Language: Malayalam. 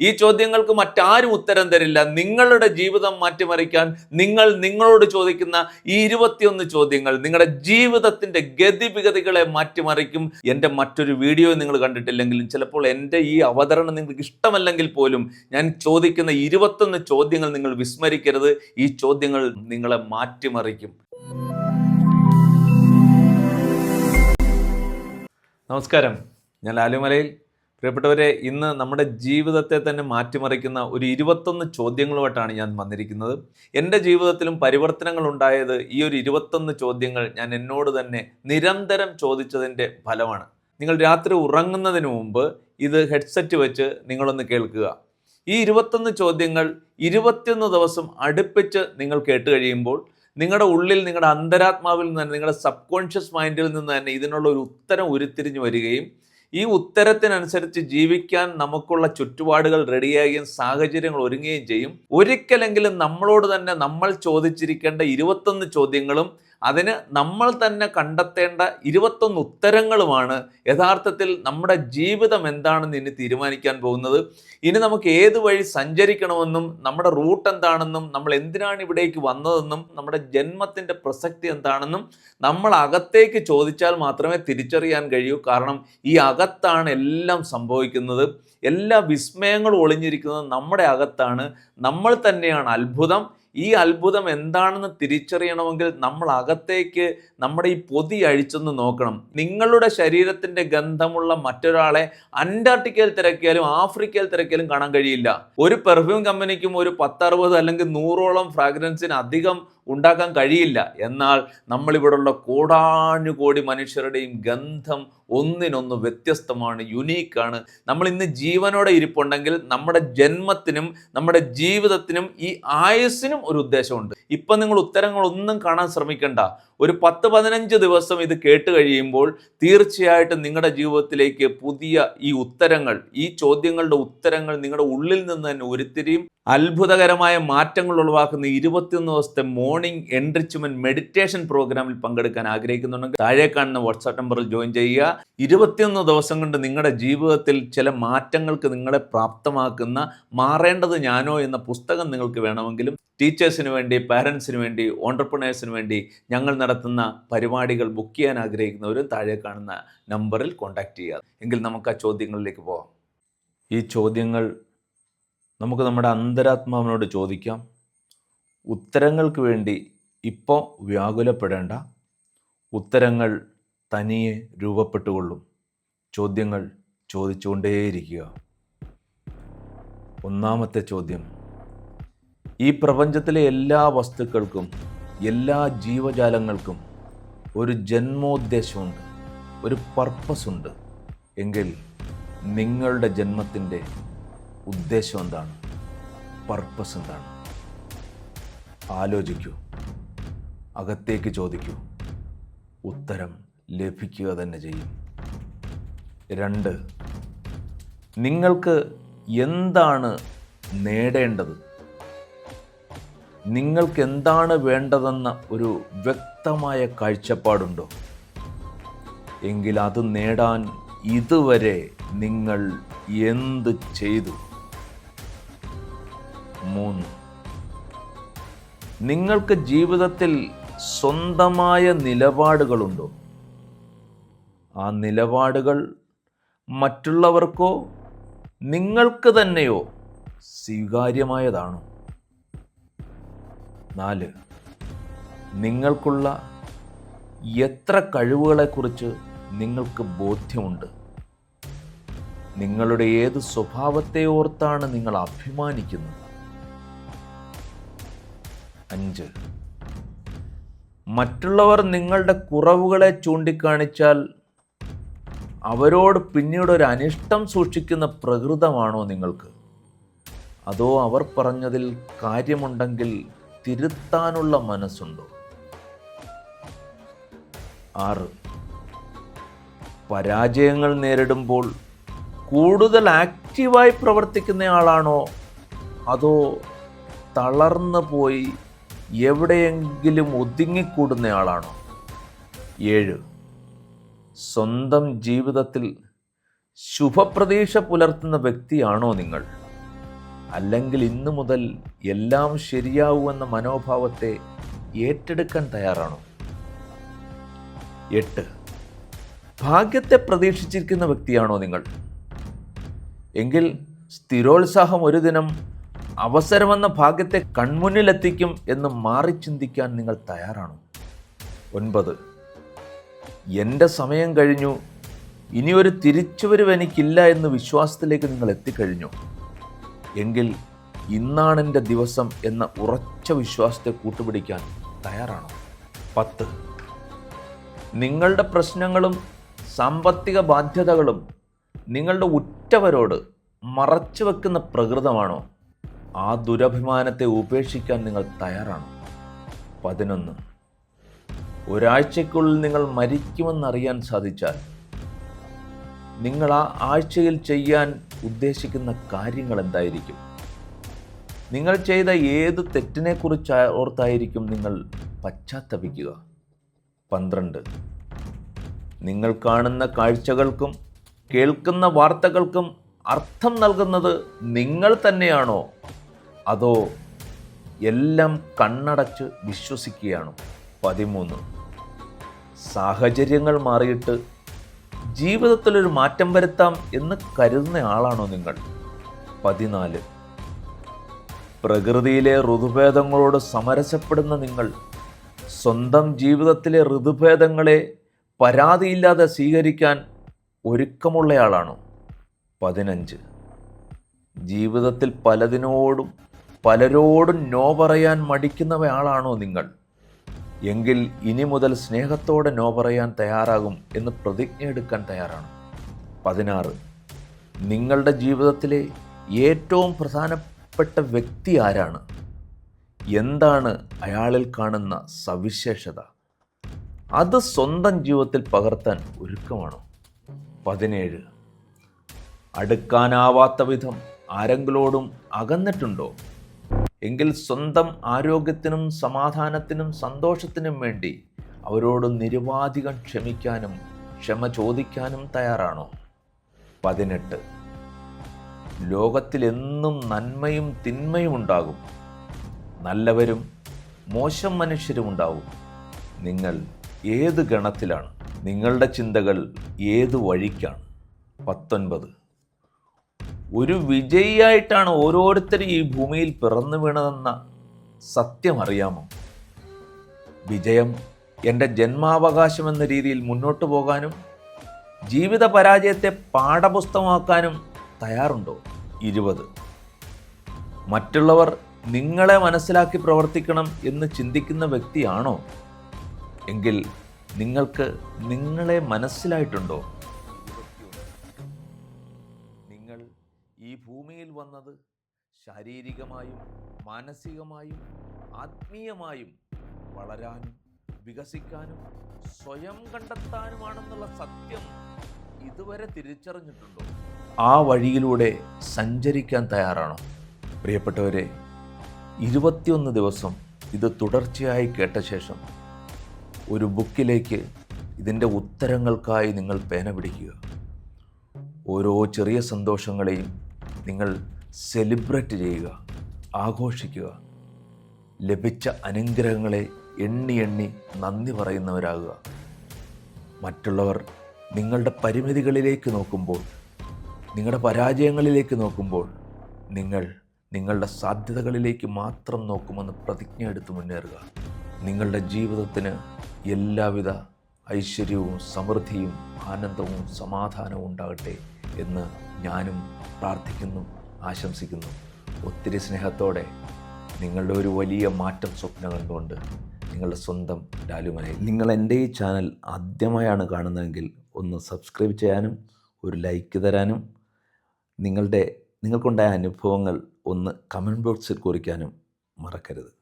ഈ ചോദ്യങ്ങൾക്ക് മറ്റാരും ഉത്തരം തരില്ല. നിങ്ങളുടെ ജീവിതം മാറ്റിമറിക്കാൻ നിങ്ങൾ നിങ്ങളോട് ചോദിക്കുന്ന ഈ ഇരുപത്തിയൊന്ന് ചോദ്യങ്ങൾ നിങ്ങളുടെ ജീവിതത്തിന്റെ ഗതിവിഗതികളെ മാറ്റിമറിക്കും. എന്റെ മറ്റൊരു വീഡിയോ നിങ്ങൾ കണ്ടിട്ടില്ലെങ്കിലും ചിലപ്പോൾ എന്റെ ഈ അവതരണം നിങ്ങൾക്ക് ഇഷ്ടമല്ലെങ്കിൽ പോലും ഞാൻ ചോദിക്കുന്ന ഇരുപത്തൊന്ന് ചോദ്യങ്ങൾ നിങ്ങൾ വിസ്മരിക്കരുത്. ഈ ചോദ്യങ്ങൾ നിങ്ങളെ മാറ്റിമറിക്കും. നമസ്കാരം. ഞാൻ ലാലുമലയിൽ പ്രിയപ്പെട്ടവരെ ഇന്ന് നമ്മുടെ ജീവിതത്തെ തന്നെ മാറ്റിമറിക്കുന്ന ഒരു ഇരുപത്തൊന്ന് ചോദ്യങ്ങളുമായിട്ടാണ് ഞാൻ വന്നിരിക്കുന്നത്. എന്റെ ജീവിതത്തിലും പരിവർത്തനങ്ങൾ ഉണ്ടായത് ഈ ഒരു ഇരുപത്തൊന്ന് ചോദ്യങ്ങൾ ഞാൻ എന്നോട് തന്നെ നിരന്തരം ചോദിച്ചതിന്റെ ഫലമാണ്. നിങ്ങൾ രാത്രി ഉറങ്ങുന്നതിന് മുമ്പ് ഇത് ഹെഡ്സെറ്റ് വെച്ച് നിങ്ങളൊന്ന് കേൾക്കുക. ഈ ഇരുപത്തൊന്ന് ചോദ്യങ്ങൾ ഇരുപത്തിയൊന്ന് ദിവസം അടുപ്പിച്ച് നിങ്ങൾ കേട്ട് കഴിയുമ്പോൾ നിങ്ങളുടെ ഉള്ളിൽ നിങ്ങളുടെ അന്തരാത്മാവിൽ നിന്ന് തന്നെ നിങ്ങളുടെ സബ് കോൺഷ്യസ് മൈൻഡിൽ നിന്ന് തന്നെ ഇതിനുള്ള ഒരു ഉത്തരം ഉരുത്തിരിഞ്ഞു വരികയും ഈ ഉത്തരത്തിനനുസരിച്ച് ജീവിക്കാൻ നമുക്കുള്ള ചുറ്റുപാടുകൾ റെഡിയാകുകയും സാഹചര്യങ്ങൾ ഒരുങ്ങുകയും ചെയ്യും. ഒരിക്കലെങ്കിലും നമ്മളോട് തന്നെ നമ്മൾ ചോദിച്ചിരിക്കേണ്ട ഇരുപത്തൊന്ന് ചോദ്യങ്ങളും അതിന് നമ്മൾ തന്നെ കണ്ടെത്തേണ്ട ഇരുപത്തൊന്ന് ഉത്തരങ്ങളുമാണ് യഥാർത്ഥത്തിൽ നമ്മുടെ ജീവിതം എന്താണെന്ന് ഇനി തീരുമാനിക്കാൻ പോകുന്നത്. ഇനി നമുക്ക് ഏത് വഴി സഞ്ചരിക്കണമെന്നും നമ്മുടെ റൂട്ട് എന്താണെന്നും നമ്മൾ എന്തിനാണ് ഇവിടേക്ക് വന്നതെന്നും നമ്മുടെ ജന്മത്തിന്റെ പ്രസക്തി എന്താണെന്നും നമ്മൾ അകത്തേക്ക് ചോദിച്ചാൽ മാത്രമേ തിരിച്ചറിയാൻ കഴിയൂ. കാരണം ഈ അകത്താണ് എല്ലാം സംഭവിക്കുന്നത്. എല്ലാ വിസ്മയങ്ങളും ഒളിഞ്ഞിരിക്കുന്നത് നമ്മുടെ അകത്താണ്. നമ്മൾ തന്നെയാണ് അത്ഭുതം. ഈ അത്ഭുതം എന്താണെന്ന് തിരിച്ചറിയണമെങ്കിൽ നമ്മൾ അകത്തേക്ക് നമ്മുടെ ഈ പൊതി അഴിച്ചൊന്ന് നോക്കണം. നിങ്ങളുടെ ശരീരത്തിന്റെ ഗന്ധമുള്ള മറ്റൊരാളെ അന്റാർട്ടിക്കയിൽ തിരക്കിയാലും ആഫ്രിക്കയിൽ തിരക്കിയാലും കാണാൻ കഴിയില്ല. ഒരു പെർഫ്യൂം കമ്പനിക്കും ഒരു പത്തറുപത് അല്ലെങ്കിൽ നൂറോളം ഫ്രാഗ്രൻസിന് അധികം ഉണ്ടാക്കാൻ കഴിയില്ല. എന്നാൽ നമ്മളിവിടെയുള്ള കോടാനുകോടി മനുഷ്യരുടെയും ഗന്ധം ഒന്നിനൊന്ന് വ്യത്യസ്തമാണ് യുണീക്കാണ് നമ്മൾ ഇന്ന് ജീവനോടെ ഇരിപ്പുണ്ടെങ്കിൽ നമ്മുടെ ജന്മത്തിനും നമ്മുടെ ജീവിതത്തിനും ഈ ആയുസ്സിനും ഒരു ഉദ്ദേശമുണ്ട്. ഇപ്പം നിങ്ങൾ ഉത്തരങ്ങളൊന്നും കാണാൻ ശ്രമിക്കണ്ട. ഒരു പത്ത് പതിനഞ്ച് ദിവസം ഇത് കേട്ട് കഴിയുമ്പോൾ തീർച്ചയായിട്ടും നിങ്ങളുടെ ജീവിതത്തിലേക്ക് പുതിയ ഈ ഉത്തരങ്ങൾ ഈ ചോദ്യങ്ങളുടെ ഉത്തരങ്ങൾ നിങ്ങളുടെ ഉള്ളിൽ നിന്ന് തന്നെ ഉരുത്തിരിയും. അത്ഭുതകരമായ മാറ്റങ്ങൾ ഉളവാക്കുന്ന ഇരുപത്തിയൊന്ന് ദിവസത്തെ മോർണിംഗ് എൻറിച്ച്മെന്റ് മെഡിറ്റേഷൻ പ്രോഗ്രാമിൽ പങ്കെടുക്കാൻ ആഗ്രഹിക്കുന്നുണ്ടെങ്കിൽ താഴെ കാണുന്ന വാട്സാപ്പ് നമ്പറിൽ ജോയിൻ ചെയ്യുക. ഇരുപത്തിയൊന്ന് ദിവസം കൊണ്ട് നിങ്ങളുടെ ജീവിതത്തിൽ ചില മാറ്റങ്ങൾക്ക് നിങ്ങളെ പ്രാപ്തമാക്കുന്ന മാറേണ്ടത് ഞാനോ എന്ന പുസ്തകം നിങ്ങൾക്ക് വേണമെങ്കിലും ടീച്ചേഴ്സിന് വേണ്ടി പാരൻസിന് വേണ്ടി ഓണ്ടർപ്രണേഴ്സിന് വേണ്ടി ഞങ്ങൾ നടത്തുന്ന പരിപാടികൾ ബുക്ക് ചെയ്യാൻ ആഗ്രഹിക്കുന്നവരും താഴെ കാണുന്ന നമ്പറിൽ കോൺടാക്റ്റ് ചെയ്യുക. എങ്കിൽ നമുക്ക് ആ ചോദ്യങ്ങളിലേക്ക് പോകാം. ഈ ചോദ്യങ്ങൾ നമുക്ക് നമ്മുടെ അന്തരാത്മാവിനോട് ചോദിക്കാം. ഉത്തരങ്ങൾക്ക് വേണ്ടി ഇപ്പോൾ വ്യാകുലപ്പെടേണ്ട. ഉത്തരങ്ങൾ തനിയെ രൂപപ്പെട്ടുകൊള്ളും. ചോദ്യങ്ങൾ ചോദിച്ചുകൊണ്ടേയിരിക്കുക. ഒന്നാമത്തെ ചോദ്യം. ഈ പ്രപഞ്ചത്തിലെ എല്ലാ വസ്തുക്കൾക്കും എല്ലാ ജീവജാലങ്ങൾക്കും ഒരു ജന്മോദ്ദേശമുണ്ട്. ഒരു പർപ്പസ് ഉണ്ട്. എങ്കിൽ നിങ്ങളുടെ ജന്മത്തിന്റെ ഉദ്ദേശം എന്താണ്? പർപ്പസ് എന്താണ്? ആലോചിക്കൂ. അകത്തേക്ക് ചോദിക്കൂ. ഉത്തരം ലഭിക്കുക തന്നെ ചെയ്യും. രണ്ട് നിങ്ങൾക്ക് എന്താണ് നേടേണ്ടത്? നിങ്ങൾക്ക് എന്താണ് വേണ്ടതെന്ന ഒരു വ്യക്തമായ കാഴ്ചപ്പാടുണ്ടോ? എങ്കിൽ അത് നേടാൻ ഇതുവരെ നിങ്ങൾ എന്ത് ചെയ്തു? മൂന്ന്. നിങ്ങൾക്ക് ജീവിതത്തിൽ സ്വന്തമായ നിലപാടുകളുണ്ടോ? ആ നിലപാടുകൾ മറ്റുള്ളവർക്കോ നിങ്ങൾക്ക് തന്നെയോ സ്വീകാര്യമായതാണോ? നാല്. നിങ്ങൾക്കുള്ള എത്ര കഴിവുകളെക്കുറിച്ച് നിങ്ങൾക്ക് ബോധ്യമുണ്ട്? നിങ്ങളുടെ ഏത് സ്വഭാവത്തെ ഓർത്താണ് നിങ്ങൾ അഭിമാനിക്കുന്നത്? അഞ്ച്. മറ്റുള്ളവർ നിങ്ങളുടെ കുറവുകളെ ചൂണ്ടിക്കാണിച്ചാൽ അവരോട് പിന്നീട് ഒരു അനിഷ്ടം സൂക്ഷിക്കുന്ന പ്രകൃതമാണോ നിങ്ങൾക്ക്? അതോ അവർ പറഞ്ഞതിൽ കാര്യമുണ്ടെങ്കിൽ തിരുത്താനുള്ള മനസ്സുണ്ടോ? ആറ്. പരാജയങ്ങൾ നേരിടുമ്പോൾ കൂടുതൽ ആക്റ്റീവായി പ്രവർത്തിക്കുന്നയാളാണോ? അതോ തളർന്നു പോയി എവിടെയെങ്കിലും ഒതുങ്ങിക്കൂടുന്നയാളാണോ ഏഴ്. സ്വന്തം ജീവിതത്തിൽ ശുഭപ്രതീക്ഷ പുലർത്തുന്ന വ്യക്തിയാണോ നിങ്ങൾ? അല്ലെങ്കിൽ ഇന്നു മുതൽ എല്ലാം ശരിയാവുമെന്ന മനോഭാവത്തെ ഏറ്റെടുക്കാൻ തയ്യാറാണോ? എട്ട്. ഭാഗ്യത്തെ പ്രതീക്ഷിച്ചിരിക്കുന്ന വ്യക്തിയാണോ നിങ്ങൾ? എങ്കിൽ സ്ഥിരോത്സാഹം ഒരു ദിനം അവസരമെന്ന ഭാഗ്യത്തെ കൺമുന്നിലെത്തിക്കും എന്ന് മാറി ചിന്തിക്കാൻ നിങ്ങൾ തയ്യാറാണോ? ഒൻപത്. എന്റെ സമയം കഴിഞ്ഞു. ഇനിയൊരു തിരിച്ചുവരവ് എനിക്കില്ല എന്ന് വിശ്വാസത്തിലേക്ക് നിങ്ങൾ എത്തിക്കഴിഞ്ഞു. എങ്കിൽ ഇന്നാണ് എന്റെ ദിവസം എന്ന ഉറച്ച വിശ്വാസത്തെ കൂട്ടുപിടിക്കാൻ തയ്യാറാണോ? പത്ത്. നിങ്ങളുടെ പ്രശ്നങ്ങളും സാമ്പത്തിക ബാധ്യതകളും നിങ്ങളുടെ ഉറ്റവരോട് മറച്ചു വെക്കുന്ന പ്രകൃതമാണോ? ആ ദുരഭിമാനത്തെ ഉപേക്ഷിക്കാൻ നിങ്ങൾ തയ്യാറാണ്. പതിനൊന്ന്. ഒരാഴ്ചയ്ക്കുള്ളിൽ നിങ്ങൾ മരിക്കുമെന്നറിയാൻ സാധിച്ചാൽ നിങ്ങൾ ആ ആഴ്ചയിൽ ചെയ്യാൻ ഉദ്ദേശിക്കുന്ന കാര്യങ്ങൾ എന്തായിരിക്കും? നിങ്ങൾ ചെയ്ത ഏത് തെറ്റിനെക്കുറിച്ച് ഓർത്തായിരിക്കും നിങ്ങൾ പശ്ചാത്തപിക്കുക? പന്ത്രണ്ട്. നിങ്ങൾ കാണുന്ന കാഴ്ചകൾക്കും കേൾക്കുന്ന വാർത്തകൾക്കും അർത്ഥം നൽകുന്നത് നിങ്ങൾ തന്നെയാണോ? അതോ എല്ലാം കണ്ണടച്ച് വിശ്വസിക്കുകയാണ്? പതിമൂന്ന്. സാഹചര്യങ്ങൾ മാറിയിട്ട് ജീവിതത്തിലൊരു മാറ്റം വരുത്താം എന്ന് കരുതുന്ന ആളാണോ നിങ്ങൾ? പതിനാല്. പ്രകൃതിയിലെ ഋതുഭേദങ്ങളോട് സമരസപ്പെടുന്ന നിങ്ങൾ സ്വന്തം ജീവിതത്തിലെ ഋതുഭേദങ്ങളെ പരാതിയില്ലാതെ സ്വീകരിക്കാൻ ഒരുക്കമുള്ളയാളാണോ? പതിനഞ്ച്. ജീവിതത്തിൽ പലതിനോടും പലരോടും നോ പറയാൻ മടിക്കുന്നവയാളാണോ നിങ്ങൾ? എങ്കിൽ ഇനി മുതൽ സ്നേഹത്തോടെ നോ പറയാൻ തയ്യാറാകും എന്ന് പ്രതിജ്ഞ എടുക്കാൻ തയ്യാറാണ്. പതിനാറ്. നിങ്ങളുടെ ജീവിതത്തിലെ ഏറ്റവും പ്രധാനപ്പെട്ട വ്യക്തി ആരാണ്? എന്താണ് അയാളിൽ കാണുന്ന സവിശേഷത? അത് സ്വന്തം ജീവിതത്തിൽ പകർത്താൻ ഒരുക്കമാണോ? പതിനേഴ്. അടുക്കാനാവാത്ത വിധം ആരെങ്കിലോടും അകന്നിട്ടുണ്ടോ? എങ്കിൽ സ്വന്തം ആരോഗ്യത്തിനും സമാധാനത്തിനും സന്തോഷത്തിനും വേണ്ടി അവരോട് നിരുപാധികം ക്ഷമിക്കാനും ക്ഷമ ചോദിക്കാനും തയ്യാറാണോ? പതിനെട്ട്. ലോകത്തിലെന്നും നന്മയും തിന്മയും ഉണ്ടാകും. നല്ലവരും മോശം മനുഷ്യരും ഉണ്ടാവും. നിങ്ങൾ ഏത് ഗണത്തിലാണ്? നിങ്ങളുടെ ചിന്തകൾ ഏത് വഴിക്കാണ്? പത്തൊൻപത്. ഒരു വിജയിയായിട്ടാണ് ഓരോരുത്തരും ഈ ഭൂമിയിൽ പിറന്നു വീണതെന്ന സത്യം അറിയാമോ വിജയം എന്റെ ജന്മാവകാശം എന്ന രീതിയിൽ മുന്നോട്ട് പോകാനും ജീവിത പരാജയത്തെ പാഠപുസ്തകമാക്കാനും തയ്യാറുണ്ടോ? ഇരുപത്. മറ്റുള്ളവർ നിങ്ങളെ മനസ്സിലാക്കി പ്രവർത്തിക്കണം എന്ന് ചിന്തിക്കുന്ന വ്യക്തിയാണോ? എങ്കിൽ നിങ്ങൾക്ക് നിങ്ങളെ മനസ്സിലായിട്ടുണ്ടോ? വന്നത് ശാരീരികമായും മാനസികമായും ആത്മീയമായും വളരാനും വികസിക്കാനും സ്വയം കണ്ടെത്താനുമാണെന്നുള്ള സത്യം ഇതുവരെ തിരിച്ചറിഞ്ഞിട്ടുണ്ടോ? ആ വഴിയിലൂടെ സഞ്ചരിക്കാൻ തയ്യാറാണോ? പ്രിയപ്പെട്ടവരെ ഇരുപത്തിയൊന്ന് ദിവസം ഇത് തുടർച്ചയായി കേട്ട ശേഷം ഒരു ബുക്കിലേക്ക് ഇതിന്റെ ഉത്തരങ്ങൾക്കായി നിങ്ങൾ പേന പിടിക്കുക. ഓരോ ചെറിയ സന്തോഷങ്ങളെയും നിങ്ങൾ സെലിബ്രേറ്റ് ചെയ്യുക ആഘോഷിക്കുക. ലഭിച്ച അനുഗ്രഹങ്ങളെ എണ്ണി എണ്ണി നന്ദി പറയുന്നവരാകുക. മറ്റുള്ളവർ നിങ്ങളുടെ പരിമിതികളിലേക്ക് നോക്കുമ്പോൾ നിങ്ങളുടെ പരാജയങ്ങളിലേക്ക് നോക്കുമ്പോൾ നിങ്ങൾ നിങ്ങളുടെ സാധ്യതകളിലേക്ക് മാത്രം നോക്കുമെന്ന് പ്രതിജ്ഞ എടുത്ത് മുന്നേറുക. നിങ്ങളുടെ ജീവിതത്തിന് എല്ലാവിധ ഐശ്വര്യവും സമൃദ്ധിയും ആനന്ദവും സമാധാനവും ഉണ്ടാകട്ടെ എന്ന് ഞാനും പ്രാർത്ഥിക്കുന്നു ആശംസിക്കുന്നു. ഒത്തിരി സ്നേഹത്തോടെ നിങ്ങളുടെ ഒരു വലിയ മാറ്റം സ്വപ്നം കണ്ടുകൊണ്ട് നിങ്ങളുടെ സ്വന്തം ലാലുമനെ നിങ്ങൾ എന്റെ ഈ ചാനൽ ആദ്യമായാണ് കാണുന്നതെങ്കിൽ ഒന്ന് സബ്സ്ക്രൈബ് ചെയ്യാനും ഒരു ലൈക്ക് തരാനും നിങ്ങളുടെ നിങ്ങൾക്കുണ്ടായ അനുഭവങ്ങൾ ഒന്ന് കമന്റ് ബോക്സിൽ കുറിക്കാനും മറക്കരുത്.